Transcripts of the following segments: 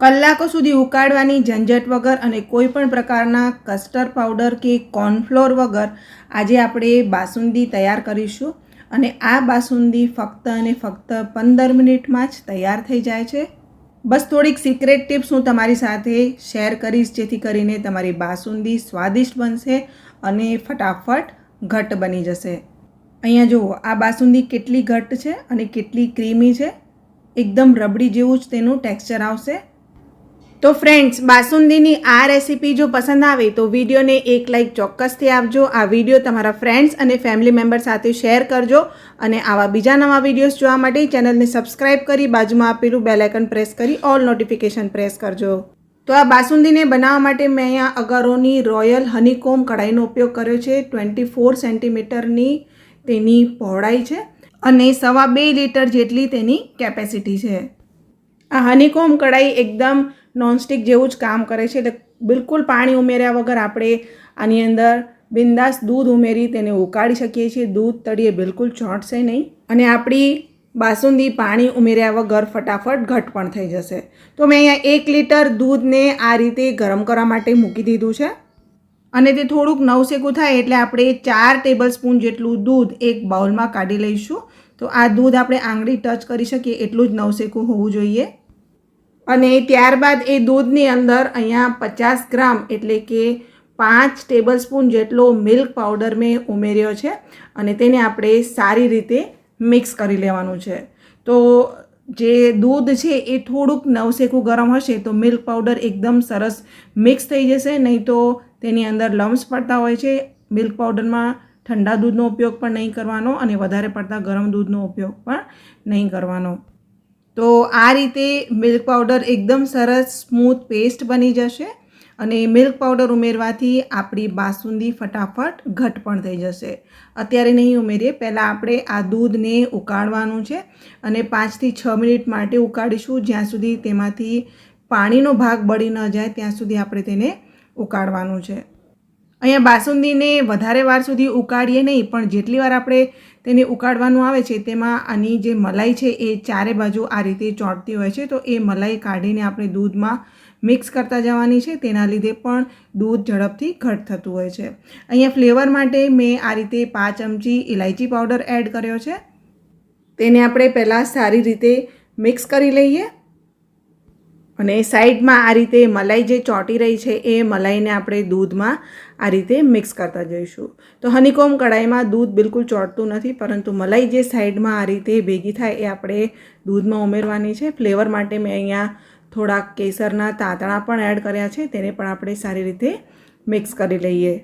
કલાકો સુધી ઉકાળવાની ઝંઝટ વગર અને કોઈ પણ પ્રકારના કસ્ટર્ડ પાવડર કે કોર્નફ્લોર વગર આજે આપણે બાસુંદી તૈયાર કરીશું અને આ બાસુંદી ફક્ત અને ફક્ત પંદર મિનિટમાં જ તૈયાર થઈ જાય છે. બસ થોડીક સિક્રેટ ટિપ્સ હું તમારી સાથે શેર કરીશ જેથી કરીને તમારી બાસુંદી સ્વાદિષ્ટ બનશે અને ફટાફટ ઘટ્ટ બની જશે. અહીંયા જુઓ, આ બાસુંદી કેટલી ઘટ્ટ છે અને કેટલી ક્રીમી છે. એકદમ રબડી જેવું જ તેનું ટેક્સચર આવશે. તો ફ્રેન્ડ્સ બાસુંદીની આ રેસીપી જો પસંદ આવે તો વિડીયોને એક લાઇક ચોક્કસથી આપજો. આ વીડિયો તમારા ફ્રેન્ડ્સ અને ફેમિલી મેમ્બર સાથે શેર કરજો અને આવા બીજા નવા વિડીયોઝ જોવા માટે ચેનલને સબસ્ક્રાઇબ કરી બાજુમાં આપેલું બેલાઇકન પ્રેસ કરી ઓલ નોટિફિકેશન પ્રેસ કરજો. તો આ બાસુંદીને બનાવવા માટે મેં અહીંયા અગારોની રોયલ હનીકોમ કઢાઈનો ઉપયોગ કર્યો છે. ટ્વેન્ટી ફોર સેન્ટીમીટરની તેની પહોળાઈ છે અને સવા બે લીટર જેટલી તેની કેપેસિટી છે. આ હનીકોમ કઢાઈ એકદમ નોનસ્ટિક જેવું જ કામ કરે છે, એટલે બિલકુલ પાણી ઉમેર્યા વગર આપણે આની અંદર બિંદાસ દૂધ ઉમેરી તેને ઉકાળી શકીએ છીએ. દૂધ તળીએ બિલકુલ ચોંટશે નહીં. અને આપણી બાસુંદી પાણી ઉમેર્યા વગર ફટાફટ ઘટ પણ થઈ જશે. તો મેં અહીંયા એક લીટર દૂધને આ રીતે ગરમ કરવા માટે મૂકી દીધું છે. અને તે થોડુંક નવસેકું થાય એટલે આપણે ચાર ટેબલ સ્પૂન જેટલું દૂધ એક બાઉલમાં કાઢી લઈશું. તો આ દૂધ આપણે આંગળી ટચ કરી શકીએ, એટલું જ નવસેકું હોવું જોઈએ. અને ત્યારબાદ એ દૂધની અંદર અહીંયા પચાસ ગ્રામ એટલે કે પાંચ ટેબલ સ્પૂન જેટલો મિલ્ક પાવડર મેં ઉમેર્યો છે અને તેને આપણે સારી રીતે મિક્સ કરી લેવાનું છે. તો જે દૂધ છે એ થોડુંક નવસેકું ગરમ હશે તો મિલ્ક પાવડર એકદમ સરસ મિક્સ થઈ જશે, નહીં તો તેની અંદર લમ્સ પડતા હોય છે. મિલ્ક પાવડરમાં ઠંડા દૂધનો ઉપયોગ પણ નહીં કરવાનો અને વધારે પડતા ગરમ દૂધનો ઉપયોગ પણ નહીં કરવાનો. તો આ રીતે મિલ્ક પાવડર એકદમ સરસ સ્મૂથ પેસ્ટ બની જશે અને મિલ્ક પાવડર ઉમેરવાથી આપણી બાસુંદી ફટાફટ ઘટ પણ થઈ જશે. અત્યારે નહીં ઉમેરીએ, પહેલાં આપણે આ દૂધને ઉકાળવાનું છે અને પાંચથી છ મિનિટ માટે ઉકાળીશું, જ્યાં સુધી તેમાંથી પાણીનો ભાગ બળી ન જાય, ત્યાં સુધી આપણે તેને ઉકાળવાનું છે. અહીંયા બાસુંદીને વધારે વાર સુધી ઉકાળીએ નહીં, પણ જેટલી વાર આપણે તેને ઉકાળવાનું આવે છે, તેમાં આની જે મલાઈ છે એ ચારે બાજુ આ રીતે ચોંટતી હોય છે. તો એ મલાઈ કાઢીને આપણે દૂધમાં મિક્સ કરતા જવાની છે. તેના લીધે પણ દૂધ ઝડપથી ઘટ થતું હોય છે. અહીંયા ફ્લેવર માટે મેં આ રીતે પાંચ ચમચી ઇલાયચી પાવડર એડ કર્યો છે. તેને આપણે પહેલાં સારી રીતે મિક્સ કરી લઈએ. અને સાઈડમાં આ રીતે મલાઈ જે ચોંટી રહી છે, એ મલાઈને આપણે દૂધમાં આ રીતે મિક્સ કરતા જઈશું. તો હનીકોમ કઢાઈમાં દૂધ બિલકુલ ચોંટતું નથી, પરંતુ મલાઈ જે સાઈડમાં આ રીતે ભેગી થાય, એ આપણે દૂધમાં ઉમેરવાની છે. ફ્લેવર માટે મેં અહીંયા થોડાક કેસરના તાંતણા પણ એડ કર્યા છે, તેને પણ આપણે સારી રીતે મિક્સ કરી લઈએ.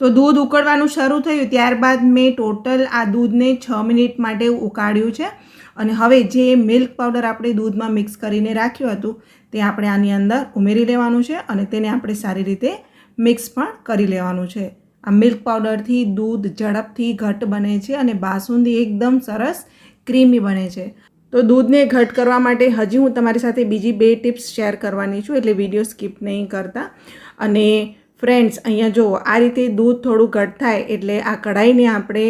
તો દૂધ ઉકળવાનું શરૂ થયું ત્યારબાદ મેં ટોટલ આ દૂધને છ મિનિટ માટે ઉકાળ્યું છે. અને હવે જે મિલ્ક પાવડર આપણે દૂધમાં મિક્સ કરીને રાખ્યું હતું, તે આપણે આની અંદર ઉમેરી લેવાનું છે અને તેને આપણે સારી રીતે મિક્સ પણ કરી લેવાનું છે. આ મિલ્ક પાવડરથી દૂધ ઝડપથી ઘટ બને છે અને બાસુંદી એકદમ સરસ ક્રીમી બને છે. તો દૂધને ઘટ કરવા માટે હજી હું તમારી સાથે બીજી બે ટિપ્સ શેર કરવાની છું, એટલે વીડિયો સ્કીપ નહીં કરતા. અને ફ્રેન્ડ્સ, અહીંયા જુઓ, આ રીતે દૂધ થોડું ઘટ થાય એટલે આ કઢાઈને આપણે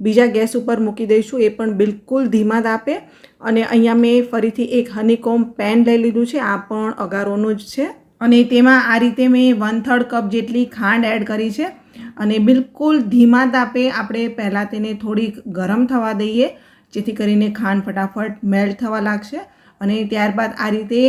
બીજા ગેસ ઉપર મૂકી દઈશું, એ પણ બિલકુલ ધીમા તાપે. અને અહીંયા મેં ફરીથી એક હનીકોમ પેન લઈ લીધું છે, આ પણ અગારોનું જ છે. અને તેમાં આ રીતે મેં વન થર્ડ કપ જેટલી ખાંડ એડ કરી છે. અને બિલકુલ ધીમા તાપે આપણે પહેલાં તેને થોડીક ગરમ થવા દઈએ, જેથી કરીને ખાંડ ફટાફટ મેલ્ટ થવા લાગશે. અને ત્યારબાદ આ રીતે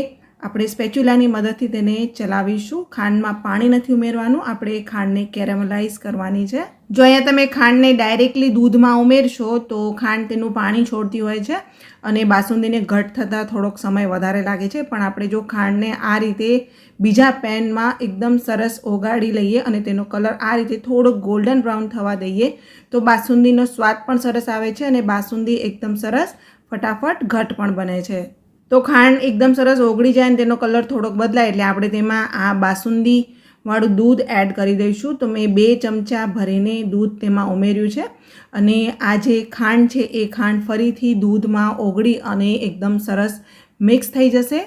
આપણે સ્પેચ્યુલાની મદદથી તેને ચલાવીશું. ખાંડમાં પાણી નથી ઉમેરવાનું. આપણે ખાંડને કેરેમલાઇઝ કરવાની છે. જો અહીંયા તમે ખાંડને ડાયરેક્ટલી દૂધમાં ઉમેરશો તો ખાંડ તેનું પાણી છોડતી હોય છે અને બાસુંદીને ઘટ થતાં થોડોક સમય વધારે લાગે છે. પણ આપણે જો ખાંડને આ રીતે બીજા પેનમાં એકદમ સરસ ઓગાળી લઈએ અને તેનો કલર આ રીતે થોડોક ગોલ્ડન બ્રાઉન થવા દઈએ તો બાસુંદીનો સ્વાદ પણ સરસ આવે છે અને બાસુંદી એકદમ સરસ ફટાફટ ઘટ પણ બને છે. તો ખાંડ એકદમ સરસ ઓગળી જાય અને તેનો કલર થોડોક બદલાય એટલે આપણે તેમાં આ બાસુંદીવાળું દૂધ એડ કરી દઈશું. તો મેં બે ચમચા ભરીને દૂધ તેમાં ઉમેર્યું છે. અને આ જે ખાંડ છે એ ખાંડ ફરીથી દૂધમાં ઓગળી અને એકદમ સરસ મિક્સ થઈ જશે.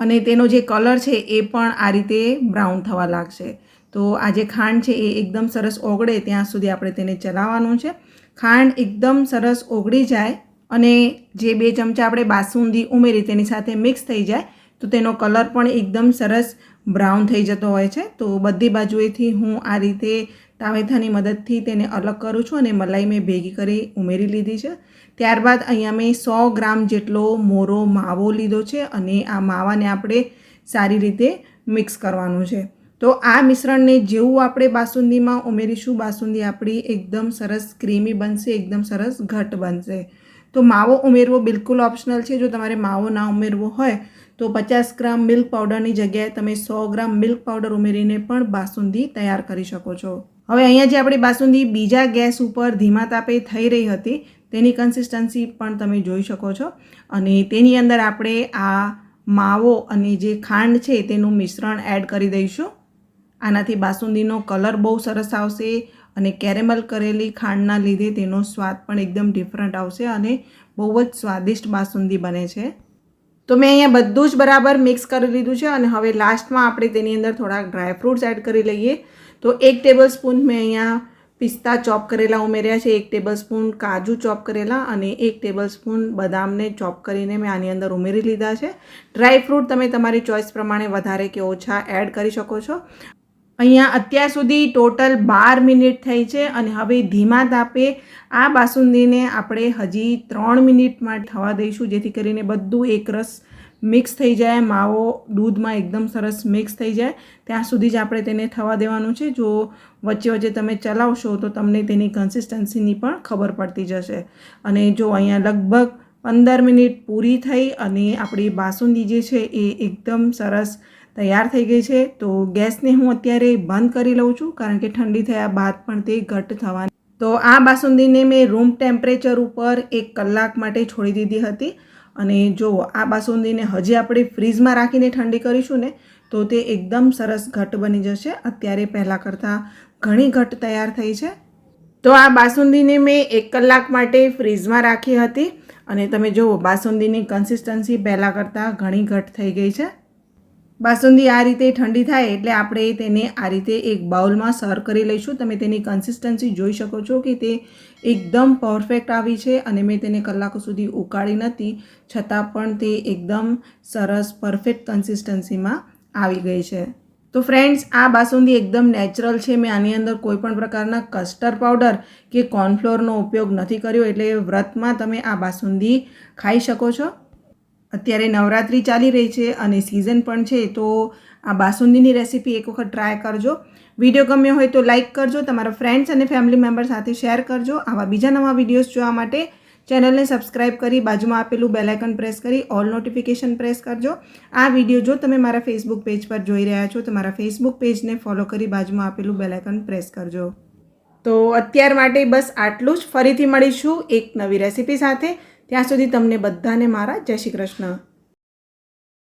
અને તેનો જે કલર છે એ પણ આ રીતે બ્રાઉન થવા લાગશે. તો આ જે ખાંડ છે એ એકદમ સરસ ઓગળે ત્યાં સુધી આપણે તેને ચલાવવાનું છે. ખાંડ એકદમ સરસ ઓગળી જાય અને જે બે ચમચા આપણે બાસુંદી ઉમેરી તેની સાથે મિક્સ થઈ જાય, તો તેનો કલર પણ એકદમ સરસ બ્રાઉન થઈ જતો હોય છે. તો બધી બાજુએથી હું આ રીતે તાવેથાની મદદથી તેને અલગ કરું છું અને મલાઈ મેં ભેગી કરી ઉમેરી લીધી છે. ત્યારબાદ અહીંયા મેં સો ગ્રામ જેટલો મોરો માવો લીધો છે અને આ માવાને આપણે સારી રીતે મિક્સ કરવાનું છે. તો આ મિશ્રણને જેવું આપણે બાસુંદીમાં ઉમેરીશું, બાસુંદી આપણી એકદમ સરસ ક્રીમી બનશે, એકદમ સરસ ઘટ બનશે. તો માવો ઉમેરવો બિલકુલ ઓપ્શનલ છે. જો તમારે માવો ના ઉમેરવો હોય, તો પચાસ ગ્રામ મિલ્ક પાવડરની જગ્યાએ તમે સો ગ્રામ મિલ્ક પાવડર ઉમેરીને પણ બાસુંદી તૈયાર કરી શકો છો. હવે અહીંયા જે આપણી બાસુંદી બીજા ગેસ ઉપર ધીમા તાપે થઈ રહી હતી, તેની કન્સિસ્ટન્સી પણ તમે જોઈ શકો છો. અને તેની અંદર આપણે આ માવો અને જે ખાંડ છે, તેનું મિશ્રણ એડ કરી દઈશું. આનાથી બાસુંદીનો કલર બહુ સરસ આવશે અને કેરેમલ કરેલી ખાંડના લીધે તેનો સ્વાદ પણ એકદમ ડિફરન્ટ આવશે અને બહુ જ સ્વાદિષ્ટ બાસુંદી બને છે. તો મેં અહીંયા બધું જ બરાબર મિક્સ કરી લીધું છે અને હવે લાસ્ટમાં આપણે તેની અંદર થોડાક ડ્રાયફ્રૂટ્સ એડ કરી લઈએ. તો એક ટેબલ સ્પૂન મેં અહીંયા પિસ્તા ચોપ કરેલા ઉમેર્યા છે, એક ટેબલ સ્પૂન કાજુ ચોપ કરેલા અને એક ટેબલ સ્પૂન બદામને ચોપ કરીને મેં આની અંદર ઉમેરી લીધા છે. ડ્રાયફ્રૂટ તમે તમારી ચોઈસ પ્રમાણે વધારે કે ઓછા એડ કરી શકો છો. અહીંયા અત્યાર સુધી ટોટલ બાર મિનિટ થઈ છે અને હવે ધીમા તાપે આ બાસુંદીને આપણે હજી ત્રણ મિનિટમાં થવા દઈશું, જેથી કરીને બધું એકરસ મિક્સ થઈ જાય, માવો દૂધમાં એકદમ સરસ મિક્સ થઈ જાય. ત્યાં સુધી જ આપણે તેને થવા દેવાનું છે. જો વચ્ચે વચ્ચે તમે ચલાવશો તો તમને તેની કન્સિસ્ટન્સીની પણ ખબર પડતી જશે. અને જો અહીંયા લગભગ પંદર મિનિટ પૂરી થઈ અને આપણી બાસુંદી જે છે એ એકદમ સરસ તૈયાર થઈ ગઈ છે. તો ગેસને હું અત્યારે બંધ કરી લઉં છું, કારણ કે ઠંડી થયા બાદ પણ તે ઘટ થવાની. તો આ બાસુંદીને મેં રૂમ ટેમ્પરેચર ઉપર એક કલાક માટે છોડી દીધી હતી. અને જો આ બાસુંદીને હજી આપણે ફ્રીજમાં રાખીને ઠંડી કરીશું ને, તો તે એકદમ સરસ ઘટ બની જશે. અત્યારે પહેલાં કરતાં ઘણી ઘટ તૈયાર થઈ છે. તો આ બાસુંદીને મેં એક કલાક માટે ફ્રીજમાં રાખી હતી. અને તમે જુઓ, બાસુંદીની કન્સિસ્ટન્સી પહેલાં કરતાં ઘણી ઘટ થઈ ગઈ છે. બાસુંદી આ રીતે ઠંડી થાય એટલે આપણે તેને આ રીતે એક બાઉલમાં સર્વ કરી લઈશું. તમે તેની કન્સિસ્ટન્સી જોઈ શકો છો કે તે એકદમ પરફેક્ટ આવી છે અને મેં તેને કલાકો સુધી ઉકાળી નથી, છતાં પણ તે એકદમ સરસ પરફેક્ટ કન્સિસ્ટન્સીમાં આવી ગઈ છે. તો ફ્રેન્ડ્સ આ બાસુંદી એકદમ નેચરલ છે. મેં આની અંદર કોઈપણ પ્રકારના કસ્ટર્ડ પાવડર કે કોર્નફ્લોરનો ઉપયોગ નથી કર્યો એટલે વ્રતમાં તમે આ બાસુંદી ખાઈ શકો છો. અત્યારે નવરાત્રિ ચાલી રહી છે અને સિઝન પણ છે, તો આ બાસુંદીની રેસીપી એક વખત ટ્રાય કરજો. વીડિયો ગમ્યો હોય તો લાઇક કરજો, તમારા ફ્રેન્ડ્સ અને ફેમિલી મેમ્બર સાથે શેર કરજો. આવા બીજા નવા વિડીયોઝ જોવા માટે ચેનલને સબસ્ક્રાઇબ કરી, બાજુમાં આપેલું બેલાઇકન પ્રેસ કરી ઓલ નોટિફિકેશન પ્રેસ કરજો. આ વીડિયો જો તમે મારા ફેસબુક પેજ પર જોઈ રહ્યા છો, તો મારા ફેસબુક પેજને ફોલો કરી, બાજુમાં આપેલું બેલાઇકન પ્રેસ કરજો. તો અત્યાર માટે બસ આટલું જ. ફરીથી મળીશું એક નવી રેસીપી સાથે. ત્યાં સુધી તમને બધાને મારા જય શ્રી કૃષ્ણ.